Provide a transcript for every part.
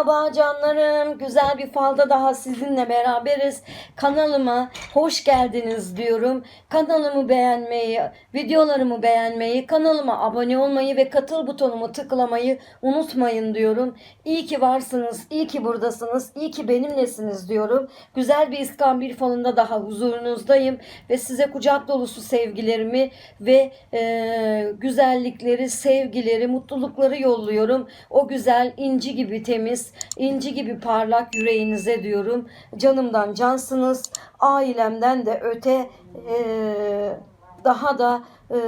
Merhaba canlarım. Güzel bir falda daha sizinle beraberiz. Kanalıma hoş geldiniz diyorum. Kanalımı beğenmeyi, videolarımı beğenmeyi, kanalıma abone olmayı ve katıl butonumu tıklamayı unutmayın diyorum. İyi ki varsınız, iyi ki buradasınız, iyi ki benimlesiniz diyorum. Güzel bir İskambil falında daha huzurunuzdayım ve size kucak dolusu sevgilerimi ve e, güzellikleri, sevgileri, mutlulukları yolluyorum. O güzel inci gibi temiz, inci gibi parlak yüreğinize diyorum. Canımdan cansınız. Ailemden de öte eee, daha da eee,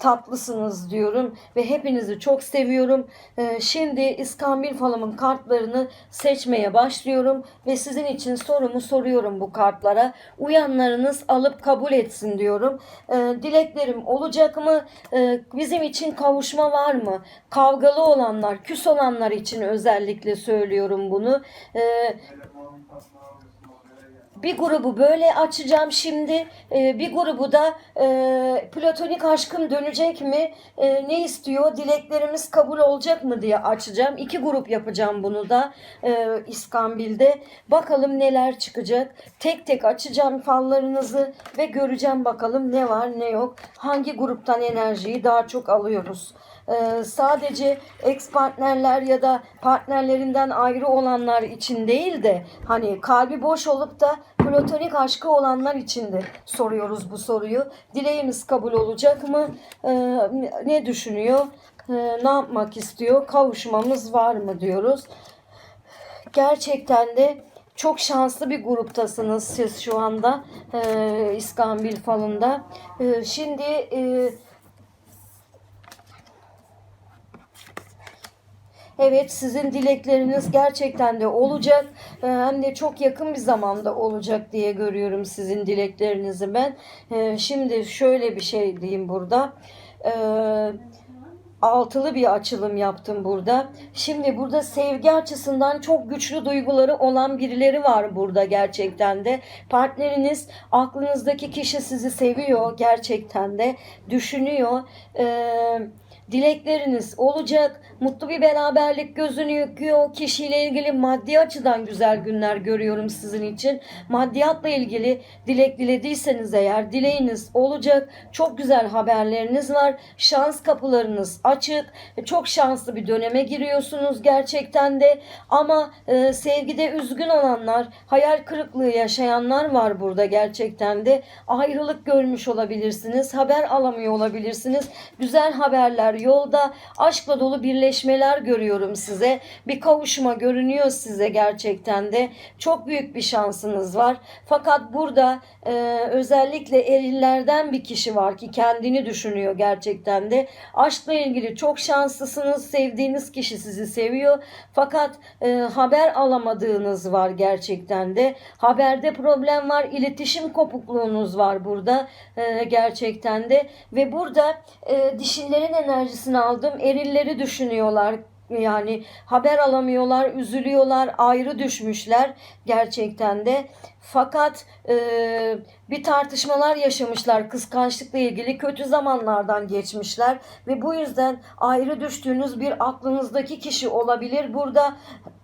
tatlısınız diyorum ve hepinizi çok seviyorum. Eee, şimdi İskambil falımın kartlarını seçmeye başlıyorum ve sizin için sorumu soruyorum bu kartlara. Uyanlarınız alıp kabul etsin diyorum. Eee, dileklerim olacak mı? Eee, bizim için kavuşma var mı? Kavgalı olanlar, küs olanlar için özellikle söylüyorum bunu. Eee bir grubu böyle açacağım şimdi. Ee, bir grubu da e, platonik aşkım dönecek mi? E, ne istiyor? Dileklerimiz kabul olacak mı diye açacağım. İki grup yapacağım bunu da e, İskambil'de. Bakalım neler çıkacak. Tek tek açacağım fallarınızı ve göreceğim bakalım ne var ne yok. Hangi gruptan enerjiyi daha çok alıyoruz. Ee, sadece ex partnerler ya da partnerlerinden ayrı olanlar için değil de hani kalbi boş olup da platonik aşkı olanlar için de soruyoruz bu soruyu. Dileğimiz kabul olacak mı? Ee, ne düşünüyor? Ee, ne yapmak istiyor? Kavuşmamız var mı diyoruz. Gerçekten de çok şanslı bir gruptasınız siz şu anda e, İskambil falında. E, şimdi e, Evet sizin dilekleriniz gerçekten de olacak. Ee, Hem de çok yakın bir zamanda olacak diye görüyorum sizin dileklerinizi ben. Ee, Şimdi şöyle bir şey diyeyim burada. Ee, altılı bir açılım yaptım burada. Şimdi burada sevgi açısından çok güçlü duyguları olan birileri var burada gerçekten de. Partneriniz aklınızdaki kişi sizi seviyor gerçekten de. Düşünüyor. Ee, dilekleriniz olacak. Mutlu bir beraberlik gözünü yıkıyor. Kişiyle ilgili maddi açıdan güzel günler görüyorum sizin için. Maddiyatla ilgili dilek dilediyseniz eğer dileğiniz olacak. Çok güzel haberleriniz var. Şans kapılarınız açık. Çok şanslı bir döneme giriyorsunuz gerçekten de. Ama e, sevgide üzgün olanlar, hayal kırıklığı yaşayanlar var burada gerçekten de. Ayrılık görmüş olabilirsiniz. Haber alamıyor olabilirsiniz. Güzel haberler yolda. Aşkla dolu birleşmeler görüyorum size. Bir kavuşma görünüyor size gerçekten de. Çok büyük bir şansınız var. Fakat burada e, özellikle erillerden bir kişi var ki kendini düşünüyor gerçekten de. Aşkla ilgili çok şanslısınız. Sevdiğiniz kişi sizi seviyor. Fakat e, haber alamadığınız var gerçekten de. Haberde problem var. İletişim kopukluğunuz var burada e, gerçekten de. Ve burada e, dişillerin enerjisini aldım. Erilleri düşünüyorlar. Yani haber alamıyorlar, üzülüyorlar, ayrı düşmüşler gerçekten de. Fakat e, bir tartışmalar yaşamışlar kıskançlıkla ilgili kötü zamanlardan geçmişler ve bu yüzden ayrı düştüğünüz bir aklınızdaki kişi olabilir. Burada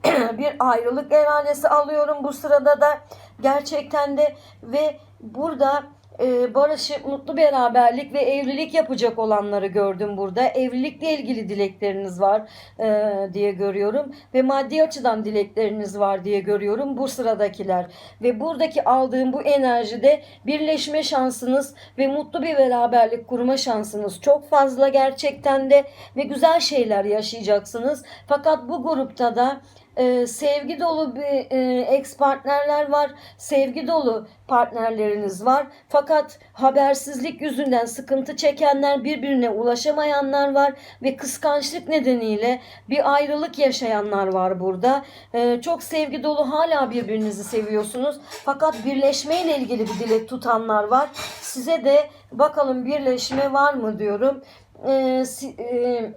bir ayrılık eranesi alıyorum bu sırada da gerçekten de ve burada e, barışıp mutlu beraberlik ve evlilik yapacak olanları gördüm burada. Evlilikle ilgili dilekleriniz var e, diye görüyorum ve maddi açıdan dilekleriniz var diye görüyorum bu sıradakiler. Ve buradaki aldığım bu enerjide birleşme şansınız ve mutlu bir beraberlik kurma şansınız çok fazla gerçekten de ve güzel şeyler yaşayacaksınız. Fakat bu grupta da e, sevgi dolu bir e, ex partnerler var. Sevgi dolu partnerleriniz var. Fakat habersizlik yüzünden sıkıntı çekenler, birbirine ulaşamayanlar var ve kıskançlık nedeniyle bir ayrılık yaşayanlar var burada. E, çok sevgi dolu hala birbirinizi seviyorsunuz. Fakat birleşmeyle ilgili bir dilek tutanlar var. Size de bakalım birleşme var mı diyorum. E, si- e,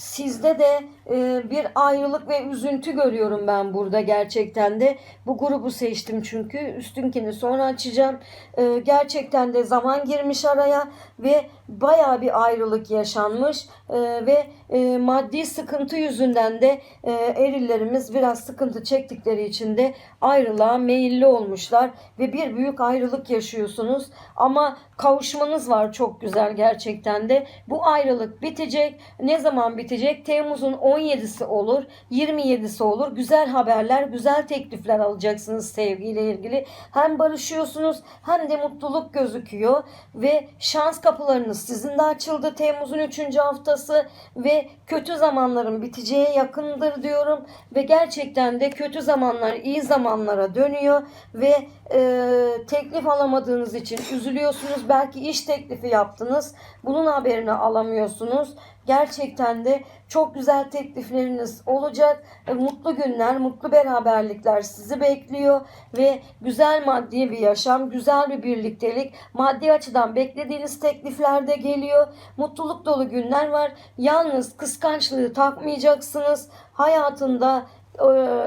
sizde de e, bir ayrılık ve üzüntü görüyorum ben burada gerçekten de. Bu grubu seçtim çünkü. Üstünkini sonra açacağım. E, gerçekten de zaman girmiş araya ve baya bir ayrılık yaşanmış E, ve e, maddi sıkıntı yüzünden de e, erillerimiz biraz sıkıntı çektikleri için de ayrılığa meyilli olmuşlar ve bir büyük ayrılık yaşıyorsunuz ama kavuşmanız var çok güzel gerçekten de. Bu ayrılık bitecek. Ne zaman bitecek? Temmuz'un 17'si olur, 27'si olur. Güzel haberler, güzel teklifler alacaksınız sevgiyle ilgili. Hem barışıyorsunuz hem de mutluluk gözüküyor ve şans kapılarınız sizin de açıldı Temmuz'un 3. haftası ve kötü zamanların biteceğe yakındır diyorum ve gerçekten de kötü zamanlar iyi zamanlara dönüyor ve e, teklif alamadığınız için üzülüyorsunuz. Belki iş teklifi yaptınız. Bunun haberini alamıyorsunuz. Gerçekten de çok güzel teklifleriniz olacak. E, Mutlu günler, mutlu beraberlikler sizi bekliyor ve güzel maddi bir yaşam, güzel bir birliktelik. Maddi açıdan beklediğiniz teklifler de geliyor. Mutluluk dolu günler var. Yalnız kıskançlığı takmayacaksınız. Hayatında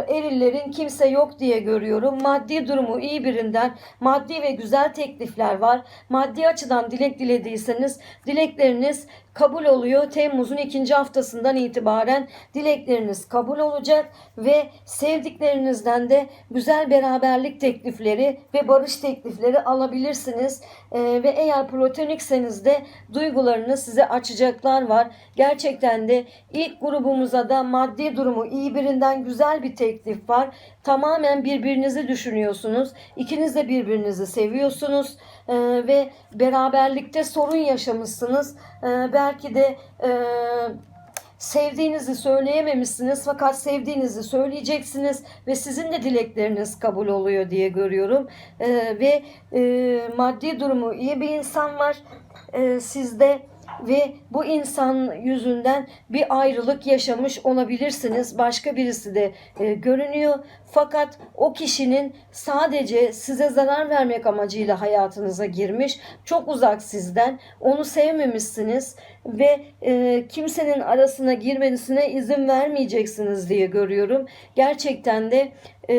erillerin kimse yok diye görüyorum. Maddi durumu iyi birinden maddi ve güzel teklifler var. Maddi açıdan dilek dilediyseniz dilekleriniz kabul oluyor. Temmuz'un ikinci haftasından itibaren dilekleriniz kabul olacak ve sevdiklerinizden de güzel beraberlik teklifleri ve barış teklifleri alabilirsiniz. Ee, ve eğer platonikseniz de duygularını size açacaklar var. Gerçekten de ilk grubumuza da maddi durumu iyi birinden güzel bir teklif var. Tamamen birbirinizi düşünüyorsunuz. İkiniz de birbirinizi seviyorsunuz. Ee, ve beraberlikte sorun yaşamışsınız. Ee, belki de e, sevdiğinizi söyleyememişsiniz fakat sevdiğinizi söyleyeceksiniz ve sizin de dilekleriniz kabul oluyor diye görüyorum. Ee, ve e, maddi durumu iyi bir insan var e, sizde ve bu insan yüzünden bir ayrılık yaşamış olabilirsiniz. Başka birisi de e, görünüyor. Fakat o kişinin sadece size zarar vermek amacıyla hayatınıza girmiş. Çok uzak sizden. Onu sevmemişsiniz ve e, kimsenin arasına girmesine izin vermeyeceksiniz diye görüyorum. Gerçekten de e,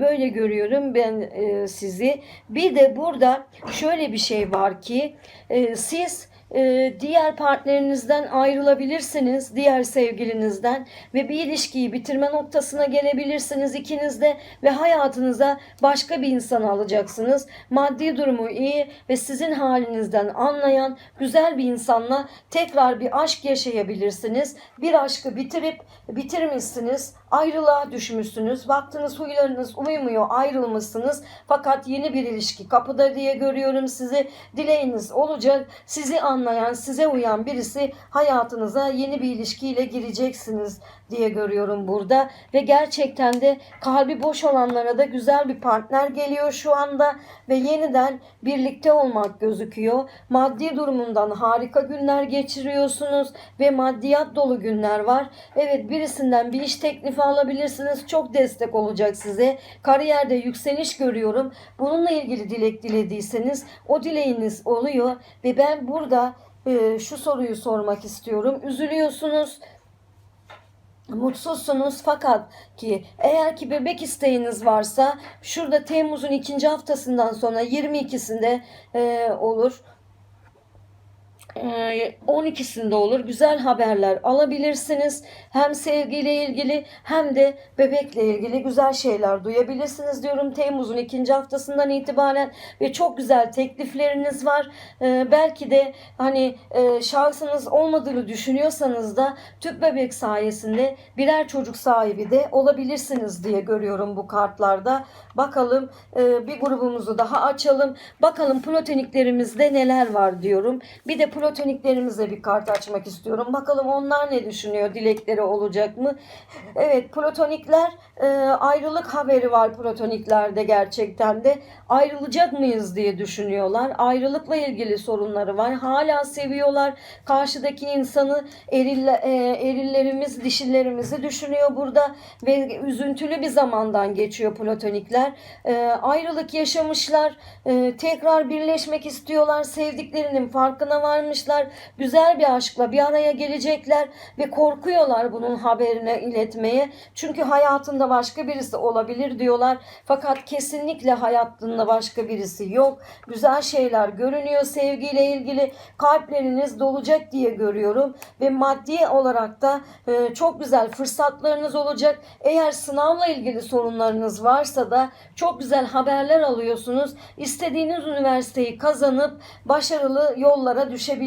böyle görüyorum ben e, sizi. Bir de burada şöyle bir şey var ki e, siz e, diğer partnerinizden ayrılabilirsiniz, diğer sevgilinizden ve bir ilişkiyi bitirme noktasına gelebilirsiniz ikiniz de ve hayatınıza başka bir insanı alacaksınız. Maddi durumu iyi ve sizin halinizden anlayan güzel bir insanla tekrar bir aşk yaşayabilirsiniz. Bir aşkı bitirip bitirmişsiniz, ayrılığa düşmüşsünüz, baktınız huylarınız uymuyor, ayrılmışsınız. Fakat yeni bir ilişki kapıda diye görüyorum sizi. Dileğiniz olacak, sizi anlayan, size uyan birisi hayatınıza yeni bir ilişkiyle gireceksiniz diye görüyorum burada ve gerçekten de kalbi boş olanlara da güzel bir partner geliyor şu anda ve yeniden birlikte olmak gözüküyor. Maddi durumundan harika günler geçiriyorsunuz ve maddiyat dolu günler var. Evet birisinden bir iş teklifi alabilirsiniz. Çok destek olacak size. Kariyerde yükseliş görüyorum. Bununla ilgili dilek dilediyseniz o dileğiniz oluyor ve ben burada e, şu soruyu sormak istiyorum. Üzülüyorsunuz mutsuzsunuz fakat ki eğer ki bebek isteğiniz varsa şurada Temmuz'un ikinci haftasından sonra 22'sinde e, olur. E, 12'sinde olur. Güzel haberler alabilirsiniz. Hem sevgiyle ilgili hem de bebekle ilgili güzel şeyler duyabilirsiniz diyorum. Temmuz'un ikinci haftasından itibaren ve çok güzel teklifleriniz var. E, belki de hani e, şansınız olmadığını düşünüyorsanız da tüp bebek sayesinde birer çocuk sahibi de olabilirsiniz diye görüyorum bu kartlarda. Bakalım e, bir grubumuzu daha açalım. Bakalım plotoniklerimizde neler var diyorum. Bir de plotoniklerimize bir kart açmak istiyorum. Bakalım onlar ne düşünüyor? Dilekleri olacak mı? Evet plotonikler e, ayrılık haberi var plotoniklerde gerçekten de. Ayrılacak mıyız diye düşünüyorlar. Ayrılıkla ilgili sorunları var. Hala seviyorlar. Karşıdaki insanı erille, e, erillerimiz, dişilerimizi düşünüyor burada ve üzüntülü bir zamandan geçiyor platonikler. E, ayrılık yaşamışlar. E, tekrar birleşmek istiyorlar. Sevdiklerinin farkına varmışlar hoşlanmışlar. Güzel bir aşkla bir araya gelecekler ve korkuyorlar bunun haberine iletmeye. Çünkü hayatında başka birisi olabilir diyorlar. Fakat kesinlikle hayatında başka birisi yok. Güzel şeyler görünüyor sevgiyle ilgili. Kalpleriniz dolacak diye görüyorum ve maddi olarak da e, çok güzel fırsatlarınız olacak. Eğer sınavla ilgili sorunlarınız varsa da çok güzel haberler alıyorsunuz. İstediğiniz üniversiteyi kazanıp başarılı yollara düşebilirsiniz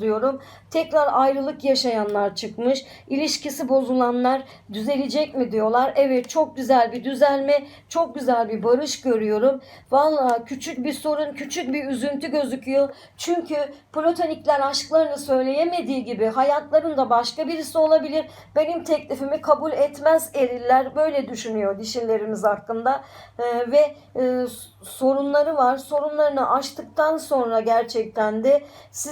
diyorum. Tekrar ayrılık yaşayanlar çıkmış. İlişkisi bozulanlar düzelecek mi diyorlar. Evet çok güzel bir düzelme, çok güzel bir barış görüyorum. Vallahi küçük bir sorun, küçük bir üzüntü gözüküyor. Çünkü platonikler aşklarını söyleyemediği gibi hayatlarında başka birisi olabilir. Benim teklifimi kabul etmez eriller. Böyle düşünüyor dişilerimiz hakkında. Ee, ve e, sorunları var. Sorunlarını aştıktan sonra gerçekten de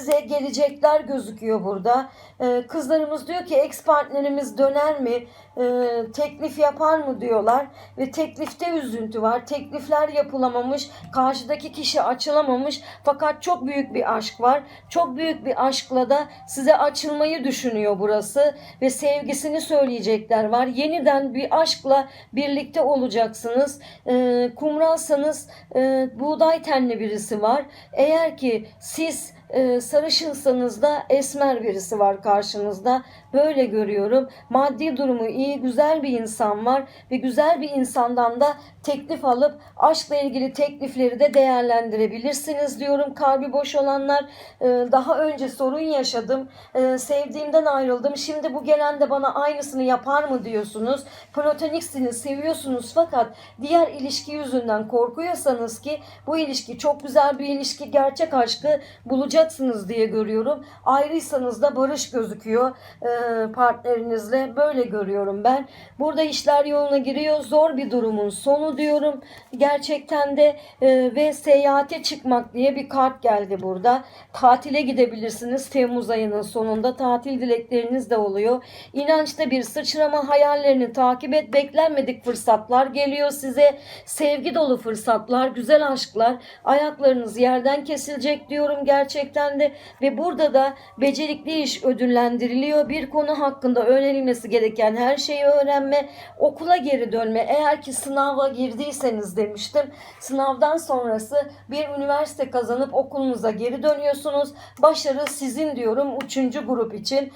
size gelecekler gözüküyor burada. Ee, kızlarımız diyor ki ex partnerimiz döner mi? Ee, teklif yapar mı diyorlar. Ve teklifte üzüntü var. Teklifler yapılamamış. Karşıdaki kişi açılamamış. Fakat çok büyük bir aşk var. Çok büyük bir aşkla da size açılmayı düşünüyor burası. Ve sevgisini söyleyecekler var. Yeniden bir aşkla birlikte olacaksınız. Ee, kumralsanız e, buğday tenli birisi var. Eğer ki siz e, sarışınsanız da esmer birisi var karşınızda. Böyle görüyorum. Maddi durumu iyi, güzel bir insan var ve güzel bir insandan da teklif alıp aşkla ilgili teklifleri de değerlendirebilirsiniz diyorum. Kalbi boş olanlar e, daha önce sorun yaşadım. E, sevdiğimden ayrıldım. Şimdi bu gelen de bana aynısını yapar mı diyorsunuz. Platoniksiniz, seviyorsunuz fakat diğer ilişki yüzünden korkuyorsanız ki bu ilişki çok güzel bir ilişki, gerçek aşkı bulacaksınız diye görüyorum. Ayrıysanız da barış gözüküyor e, partnerinizle. Böyle görüyorum ben. Burada işler yoluna giriyor. Zor bir durumun sonu diyorum. Gerçekten de e, ve seyahate çıkmak diye bir kart geldi burada. Tatile gidebilirsiniz Temmuz ayının sonunda. Tatil dilekleriniz de oluyor. İnançta bir sıçrama hayallerini takip et. Beklenmedik fırsatlar geliyor size. Sevgi dolu fırsatlar, güzel aşklar. Ayaklarınız yerden kesilecek diyorum gerçekten de. Ve burada da becerikli iş ödüllendiriliyor. Bir konu hakkında öğrenilmesi gereken her şeyi öğrenme. Okula geri dönme. Eğer ki sınava girdiyseniz demiştim. Sınavdan sonrası bir üniversite kazanıp okulunuza geri dönüyorsunuz. Başarı sizin diyorum üçüncü grup için.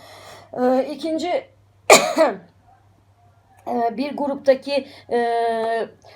Ee, ikinci bir gruptaki e,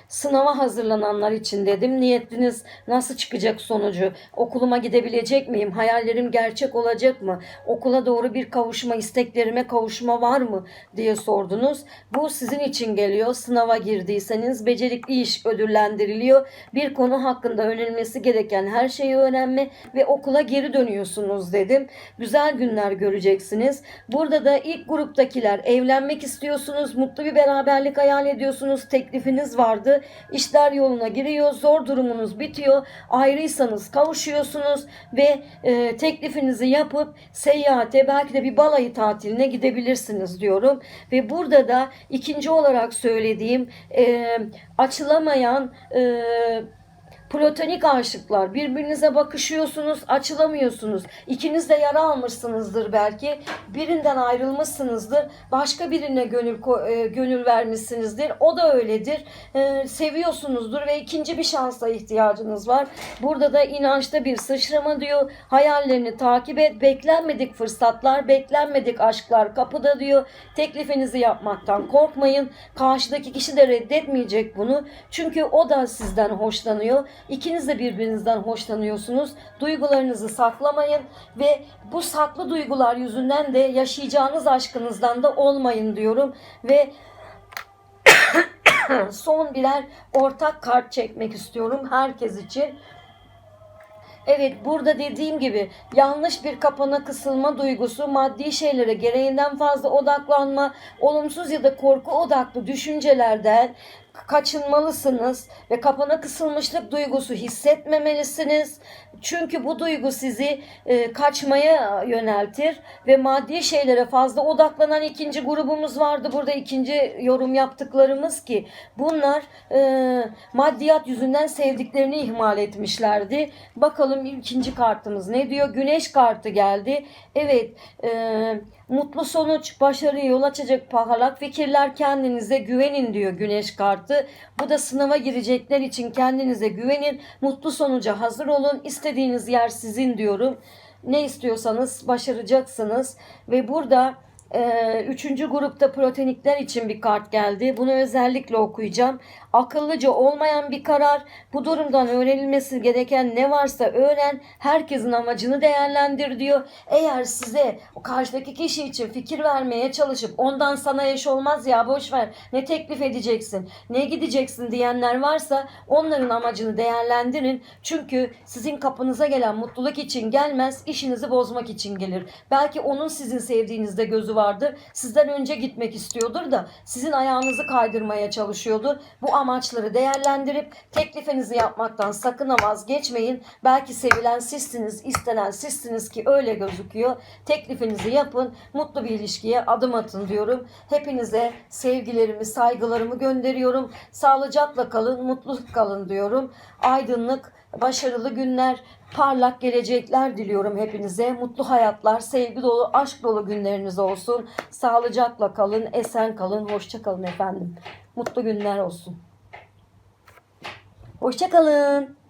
sınava hazırlananlar için dedim. Niyetiniz nasıl çıkacak sonucu? Okuluma gidebilecek miyim? Hayallerim gerçek olacak mı? Okula doğru bir kavuşma, isteklerime kavuşma var mı? diye sordunuz. Bu sizin için geliyor. Sınava girdiyseniz becerikli iş ödüllendiriliyor. Bir konu hakkında öğrenilmesi gereken her şeyi öğrenme ve okula geri dönüyorsunuz dedim. Güzel günler göreceksiniz. Burada da ilk gruptakiler evlenmek istiyorsunuz. Mutlu bir beraberlik hayal ediyorsunuz. Teklifiniz vardı. İşler yoluna giriyor. Zor durumunuz bitiyor. Ayrıysanız kavuşuyorsunuz ve e, teklifinizi yapıp seyahate belki de bir balayı tatiline gidebilirsiniz diyorum. Ve burada da ikinci olarak söylediğim e, açılamayan e, Platonik aşıklar birbirinize bakışıyorsunuz açılamıyorsunuz. İkiniz de yara almışsınızdır belki. Birinden ayrılmışsınızdır. Başka birine gönül e, gönül vermişsinizdir. O da öyledir. E, seviyorsunuzdur ve ikinci bir şansa ihtiyacınız var. Burada da inançta bir sıçrama diyor. Hayallerini takip et. Beklenmedik fırsatlar, beklenmedik aşklar kapıda diyor. Teklifinizi yapmaktan korkmayın. Karşıdaki kişi de reddetmeyecek bunu. Çünkü o da sizden hoşlanıyor. İkiniz de birbirinizden hoşlanıyorsunuz. Duygularınızı saklamayın ve bu saklı duygular yüzünden de yaşayacağınız aşkınızdan da olmayın diyorum ve son birer ortak kart çekmek istiyorum herkes için. Evet burada dediğim gibi yanlış bir kapana kısılma duygusu, maddi şeylere gereğinden fazla odaklanma, olumsuz ya da korku odaklı düşüncelerden kaçınmalısınız ve kapana kısılmışlık duygusu hissetmemelisiniz. Çünkü bu duygu sizi e, kaçmaya yöneltir ve maddi şeylere fazla odaklanan ikinci grubumuz vardı. Burada ikinci yorum yaptıklarımız ki bunlar e, maddiyat yüzünden sevdiklerini ihmal etmişlerdi. Bakalım ikinci kartımız ne diyor? Güneş kartı geldi. Evet, e, mutlu sonuç, başarıya yol açacak parlak fikirler kendinize güvenin diyor Güneş kartı. Bu da sınava girecekler için kendinize güvenin, mutlu sonuca hazır olun. İstediğiniz yer sizin diyorum. Ne istiyorsanız başaracaksınız ve burada ee, üçüncü grupta protenikler için bir kart geldi. Bunu özellikle okuyacağım. Akıllıca olmayan bir karar. Bu durumdan öğrenilmesi gereken ne varsa öğren. Herkesin amacını değerlendir diyor. Eğer size karşıdaki kişi için fikir vermeye çalışıp ondan sana eş olmaz ya boş ver. Ne teklif edeceksin? Ne gideceksin diyenler varsa onların amacını değerlendirin. Çünkü sizin kapınıza gelen mutluluk için gelmez, işinizi bozmak için gelir. Belki onun sizin sevdiğinizde gözü vardır. Sizden önce gitmek istiyordur da sizin ayağınızı kaydırmaya çalışıyordur. Bu amaçları değerlendirip teklifinizi yapmaktan sakın ha vazgeçmeyin. Belki sevilen sizsiniz, istenen sizsiniz ki öyle gözüküyor. Teklifinizi yapın, mutlu bir ilişkiye adım atın diyorum. Hepinize sevgilerimi, saygılarımı gönderiyorum. Sağlıcakla kalın, mutlu kalın diyorum. Aydınlık, başarılı günler, parlak gelecekler diliyorum hepinize. Mutlu hayatlar, sevgi dolu, aşk dolu günleriniz olsun. Sağlıcakla kalın, esen kalın, hoşça kalın efendim. Mutlu günler olsun. Hoşça kalın.